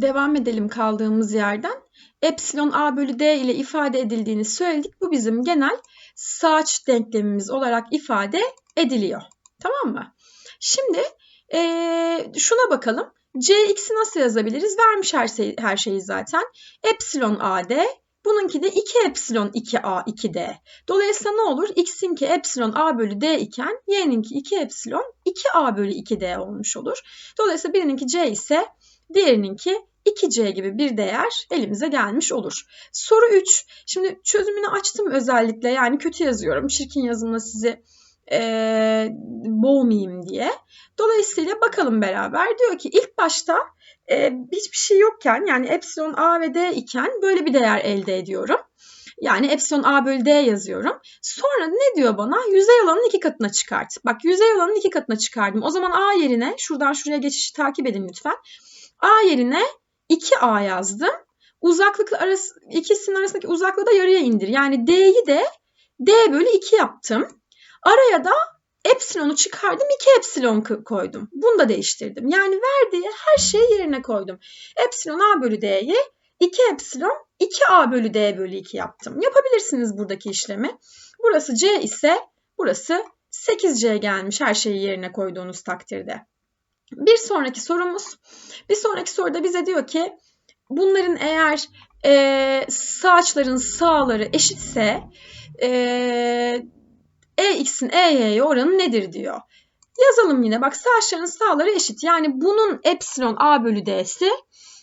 devam edelim kaldığımız yerden. Epsilon a bölü d ile ifade edildiğini söyledik. Bu bizim genel saç denklemimiz olarak ifade ediliyor. Tamam mı? Şimdi ee, şuna bakalım. Cx'i nasıl yazabiliriz? Vermiş her, şey, her şeyi zaten. Epsilon ad Bununki de 2 epsilon 2a 2d. Dolayısıyla ne olur? x'inki epsilon a bölü d iken y'ninki 2 epsilon 2a bölü 2d olmuş olur. Dolayısıyla birininki c ise diğerininki 2c gibi bir değer elimize gelmiş olur. Soru 3. Şimdi çözümünü açtım özellikle yani kötü yazıyorum. Çirkin yazımla sizi e, boğmayayım diye. Dolayısıyla bakalım beraber. Diyor ki ilk başta e, hiçbir şey yokken yani epsilon a ve d iken böyle bir değer elde ediyorum. Yani epsilon a bölü d yazıyorum. Sonra ne diyor bana? Yüzey alanın iki katına çıkart. Bak yüzey alanın iki katına çıkardım. O zaman a yerine şuradan şuraya geçişi takip edin lütfen. A yerine 2a yazdım. Uzaklık arası, ikisinin arasındaki uzaklığı da yarıya indir. Yani d'yi de d bölü 2 yaptım. Araya da epsilonu çıkardım 2 epsilon koydum. Bunu da değiştirdim. Yani verdiği her şeyi yerine koydum. Epsilon a bölü d'yi 2 epsilon 2a bölü d bölü 2 yaptım. Yapabilirsiniz buradaki işlemi. Burası c ise burası 8c gelmiş her şeyi yerine koyduğunuz takdirde. Bir sonraki sorumuz. Bir sonraki soruda bize diyor ki bunların eğer e, sağ açıların sağları eşitse e, EX'in EY'ye oranı nedir diyor. Yazalım yine bak sağ aşağının sağları eşit. Yani bunun epsilon A bölü D'si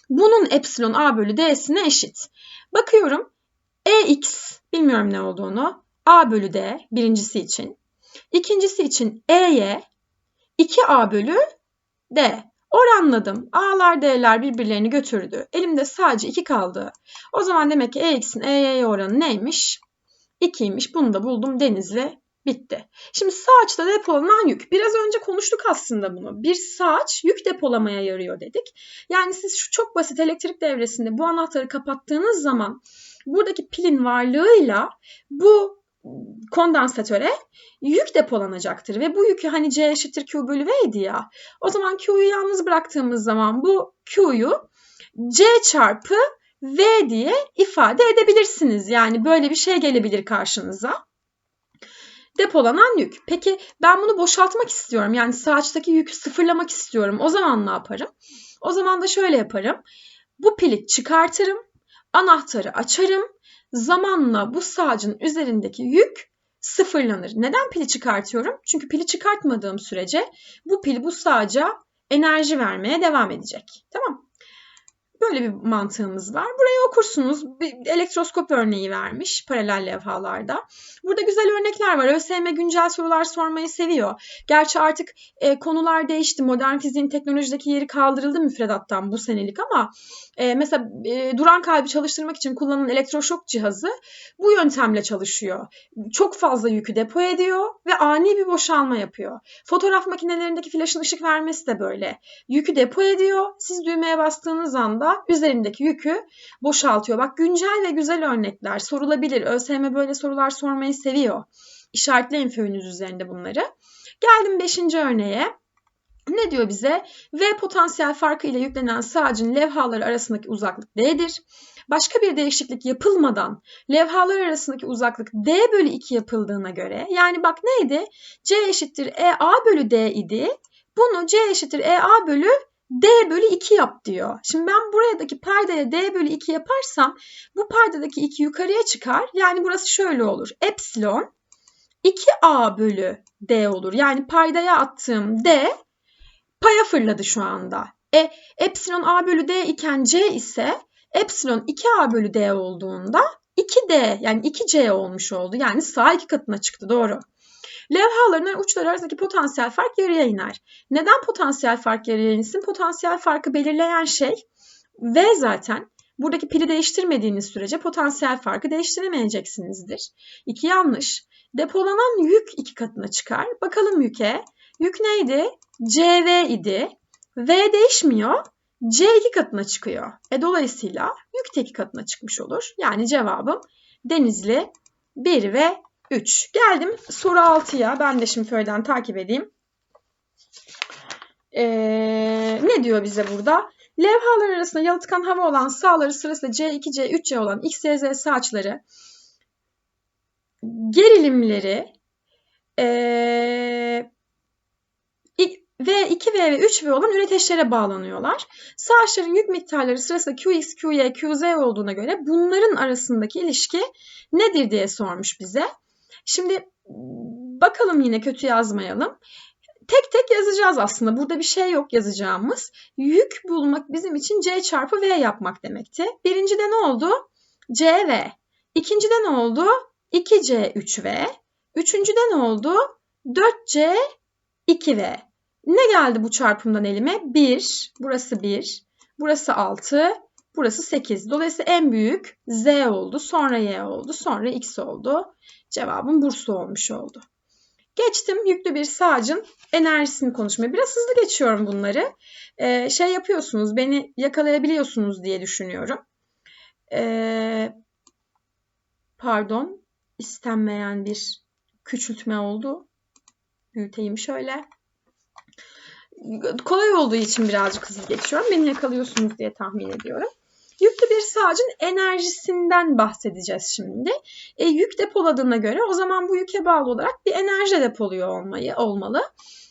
bunun epsilon A bölü D'sine eşit. Bakıyorum EX bilmiyorum ne olduğunu. A bölü D birincisi için. İkincisi için EY 2A bölü D. Oranladım. A'lar D'ler birbirlerini götürdü. Elimde sadece 2 kaldı. O zaman demek ki EX'in EY'ye oranı neymiş? 2'ymiş. Bunu da buldum Denizli Bitti. Şimdi saçta depolanan yük. Biraz önce konuştuk aslında bunu. Bir saç yük depolamaya yarıyor dedik. Yani siz şu çok basit elektrik devresinde bu anahtarı kapattığınız zaman buradaki pilin varlığıyla bu kondansatöre yük depolanacaktır. Ve bu yükü hani C eşittir Q bölü V'ydi ya. O zaman Q'yu yalnız bıraktığımız zaman bu Q'yu C çarpı V diye ifade edebilirsiniz. Yani böyle bir şey gelebilir karşınıza depolanan yük. Peki ben bunu boşaltmak istiyorum. Yani saçtaki yükü sıfırlamak istiyorum. O zaman ne yaparım? O zaman da şöyle yaparım. Bu pili çıkartırım. Anahtarı açarım. Zamanla bu sağcın üzerindeki yük sıfırlanır. Neden pili çıkartıyorum? Çünkü pili çıkartmadığım sürece bu pil bu sağca enerji vermeye devam edecek. Tamam Böyle bir mantığımız var. Burayı okursunuz. Bir elektroskop örneği vermiş paralel levhalarda. Burada güzel örnekler var. ÖSYM güncel sorular sormayı seviyor. Gerçi artık e, konular değişti. Modern fiziğin teknolojideki yeri kaldırıldı müfredattan bu senelik ama e, mesela e, duran kalbi çalıştırmak için kullanılan elektroşok cihazı bu yöntemle çalışıyor. Çok fazla yükü depo ediyor ve ani bir boşalma yapıyor. Fotoğraf makinelerindeki flaşın ışık vermesi de böyle. Yükü depo ediyor. Siz düğmeye bastığınız anda üzerindeki yükü boşaltıyor. Bak güncel ve güzel örnekler sorulabilir. ÖSYM böyle sorular sormayı seviyor. İşaretleyin föyünüz üzerinde bunları. Geldim 5. örneğe. Ne diyor bize? V potansiyel farkı ile yüklenen sağcın levhaları arasındaki uzaklık D'dir. Başka bir değişiklik yapılmadan levhalar arasındaki uzaklık D bölü 2 yapıldığına göre yani bak neydi? C eşittir EA bölü D idi. Bunu C eşittir EA bölü D bölü 2 yap diyor. Şimdi ben buradaki paydaya D bölü 2 yaparsam bu paydadaki 2 yukarıya çıkar. Yani burası şöyle olur. Epsilon 2A bölü D olur. Yani paydaya attığım D paya fırladı şu anda. E epsilon A bölü D iken C ise epsilon 2A bölü D olduğunda 2D yani 2C olmuş oldu. Yani sağ iki katına çıktı doğru. Levhaların uçları arasındaki potansiyel fark yarıya iner. Neden potansiyel fark yarıya insin? Potansiyel farkı belirleyen şey V zaten. Buradaki pili değiştirmediğiniz sürece potansiyel farkı değiştiremeyeceksinizdir. İki yanlış. Depolanan yük iki katına çıkar. Bakalım yüke. Yük neydi? CV idi. V değişmiyor. C iki katına çıkıyor. E dolayısıyla yük iki katına çıkmış olur. Yani cevabım Denizli 1 ve 3. Geldim soru 6'ya. Ben de şimdi föyden takip edeyim. Ee, ne diyor bize burada? Levhalar arasında yalıtkan hava olan sağları sırasıyla C2, C3, C olan X, Y, Z saçları gerilimleri ee, V2V ve 3V olan üreteçlere bağlanıyorlar. Sağaçların yük miktarları sırasında QX, QY, QZ olduğuna göre bunların arasındaki ilişki nedir diye sormuş bize. Şimdi bakalım yine kötü yazmayalım. Tek tek yazacağız aslında. Burada bir şey yok yazacağımız. Yük bulmak bizim için C çarpı V yapmak demekti. Birincide ne oldu? CV. İkincide ne oldu? 2C 3V. Üçüncüde ne oldu? 4C 2V. Ne geldi bu çarpımdan elime? 1, burası 1, burası 6, burası 8. Dolayısıyla en büyük Z oldu, sonra Y oldu, sonra X oldu. Cevabım Bursa olmuş oldu. Geçtim yüklü bir sağcın enerjisini konuşmaya. Biraz hızlı geçiyorum bunları. Ee, şey yapıyorsunuz, beni yakalayabiliyorsunuz diye düşünüyorum. Ee, pardon, istenmeyen bir küçültme oldu. Büyüteyim şöyle kolay olduğu için birazcık hızlı geçiyorum. Beni yakalıyorsunuz diye tahmin ediyorum. Yüklü bir sağcın enerjisinden bahsedeceğiz şimdi. E, yük depoladığına göre o zaman bu yüke bağlı olarak bir enerji depoluyor olmayı olmalı.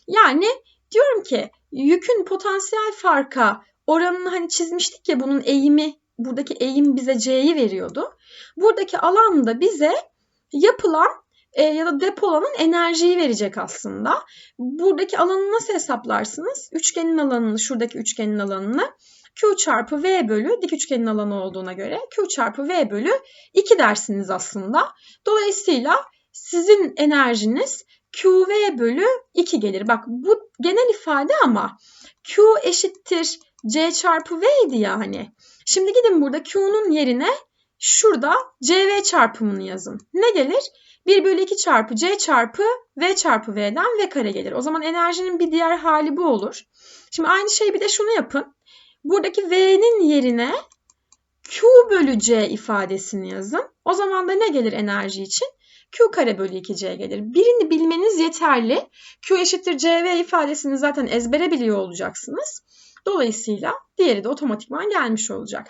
Yani diyorum ki yükün potansiyel farka oranını hani çizmiştik ya bunun eğimi buradaki eğim bize C'yi veriyordu. Buradaki alan da bize yapılan e, ya da depolanan enerjiyi verecek aslında. Buradaki alanı nasıl hesaplarsınız? Üçgenin alanını, şuradaki üçgenin alanını Q çarpı V bölü dik üçgenin alanı olduğuna göre Q çarpı V bölü 2 dersiniz aslında. Dolayısıyla sizin enerjiniz QV bölü 2 gelir. Bak bu genel ifade ama Q eşittir C çarpı V idi ya hani. Şimdi gidin burada Q'nun yerine şurada CV çarpımını yazın. Ne gelir? 1 bölü 2 çarpı c çarpı v çarpı v'den v kare gelir. O zaman enerjinin bir diğer hali bu olur. Şimdi aynı şeyi bir de şunu yapın. Buradaki v'nin yerine q bölü c ifadesini yazın. O zaman da ne gelir enerji için? Q kare bölü 2C gelir. Birini bilmeniz yeterli. Q eşittir CV ifadesini zaten ezbere biliyor olacaksınız. Dolayısıyla diğeri de otomatikman gelmiş olacak.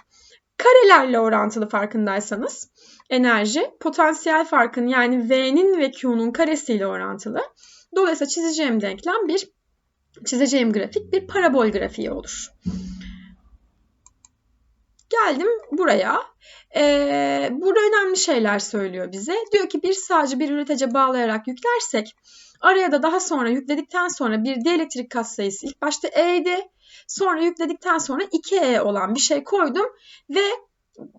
Karelerle orantılı farkındaysanız enerji potansiyel farkın yani V'nin ve Q'nun karesiyle orantılı. Dolayısıyla çizeceğim denklem bir çizeceğim grafik bir parabol grafiği olur. Geldim buraya. Ee, burada önemli şeyler söylüyor bize. Diyor ki bir sağcı bir üretece bağlayarak yüklersek araya da daha sonra yükledikten sonra bir dielektrik katsayısı ilk başta E'ydi. Sonra yükledikten sonra 2E olan bir şey koydum ve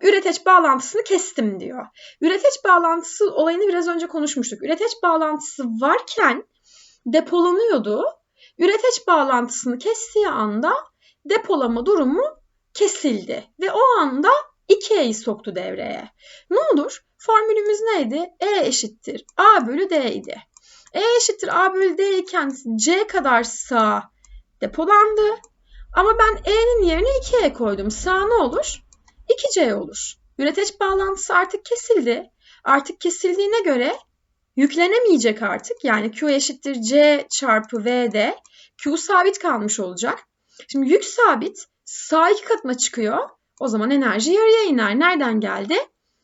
üreteç bağlantısını kestim diyor. Üreteç bağlantısı olayını biraz önce konuşmuştuk. Üreteç bağlantısı varken depolanıyordu. Üreteç bağlantısını kestiği anda depolama durumu kesildi ve o anda 2E'yi soktu devreye. Ne olur? Formülümüz neydi? E eşittir A bölü D idi. E eşittir A bölü D iken C kadar sağ depolandı. Ama ben E'nin yerine 2E koydum. Sağ ne olur? 2C olur. Üreteç bağlantısı artık kesildi. Artık kesildiğine göre yüklenemeyecek artık. Yani Q eşittir C çarpı V'de Q sabit kalmış olacak. Şimdi yük sabit sağ iki katına çıkıyor. O zaman enerji yarıya iner. Nereden geldi?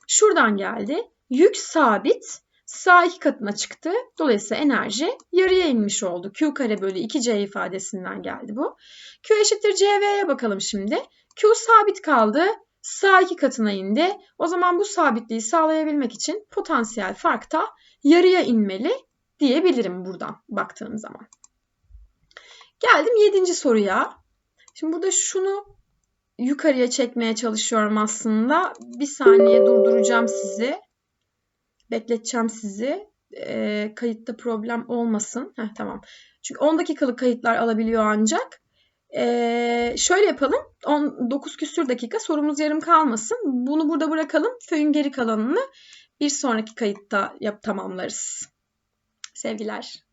Şuradan geldi. Yük sabit sağ iki katına çıktı. Dolayısıyla enerji yarıya inmiş oldu. Q kare bölü 2C ifadesinden geldi bu. Q eşittir CV'ye bakalım şimdi. Q sabit kaldı sağ iki katına indi. O zaman bu sabitliği sağlayabilmek için potansiyel fark da yarıya inmeli diyebilirim buradan baktığım zaman. Geldim yedinci soruya. Şimdi burada şunu yukarıya çekmeye çalışıyorum aslında. Bir saniye durduracağım sizi. Bekleteceğim sizi. E, kayıtta problem olmasın. Heh, tamam. Çünkü 10 dakikalık kayıtlar alabiliyor ancak. Ee, şöyle yapalım. 19 küsür dakika sorumuz yarım kalmasın. Bunu burada bırakalım. Föyün geri kalanını bir sonraki kayıtta yap tamamlarız. Sevgiler.